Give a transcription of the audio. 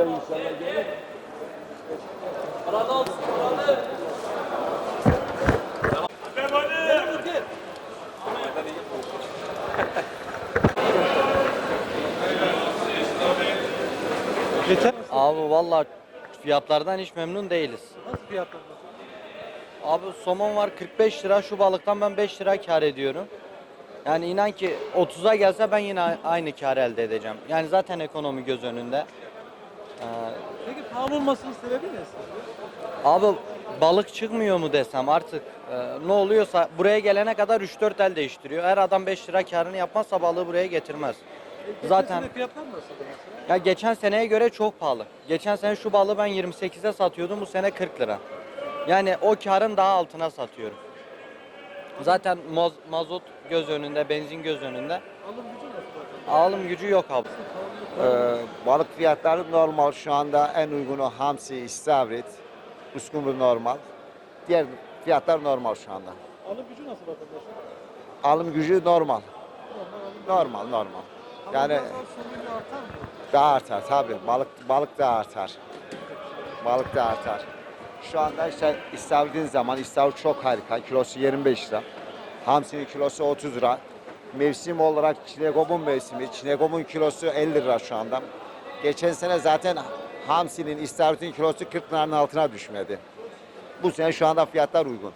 da inşallah gelir. Arada olsun, arada. Abi valla fiyatlardan hiç memnun değiliz. Nasıl fiyatlar? Abi somon var 45 lira şu balıktan ben 5 lira kar ediyorum. Yani inan ki 30'a gelse ben yine aynı kar elde edeceğim. Yani zaten ekonomi göz önünde. Peki pahalı olmasının sebebi ne abi balık çıkmıyor mu desem artık e, ne oluyorsa buraya gelene kadar 3-4 el değiştiriyor. Her adam 5 lira karını yapmazsa balığı buraya getirmez. Geçen Zaten- fiyatlar mesela? Ya geçen seneye göre çok pahalı. Geçen sene şu balığı ben 28'e satıyordum bu sene 40 lira. Yani o karın daha altına satıyorum. Zaten moz- mazot göz önünde, benzin göz önünde. Alım gücü? Alım gücü yok abi. Ee, balık fiyatları normal şu anda en uygunu hamsi, istavrit, uskumru normal. Diğer fiyatlar normal şu anda. Alım gücü nasıl vatandaşın? Alım gücü normal. Normal Normal. Yani daha artar tabii. Balık balık da artar. Balık da artar. Şu anda işte istavritin zaman istavrit çok harika. Kilosu 25 lira. Hamsinin kilosu 30 lira. Mevsim olarak çinekopun mevsimi. Çinekopun kilosu 50 lira şu anda. Geçen sene zaten hamsinin, istavritin kilosu 40 liranın altına düşmedi. Bu sene şu anda fiyatlar uygun.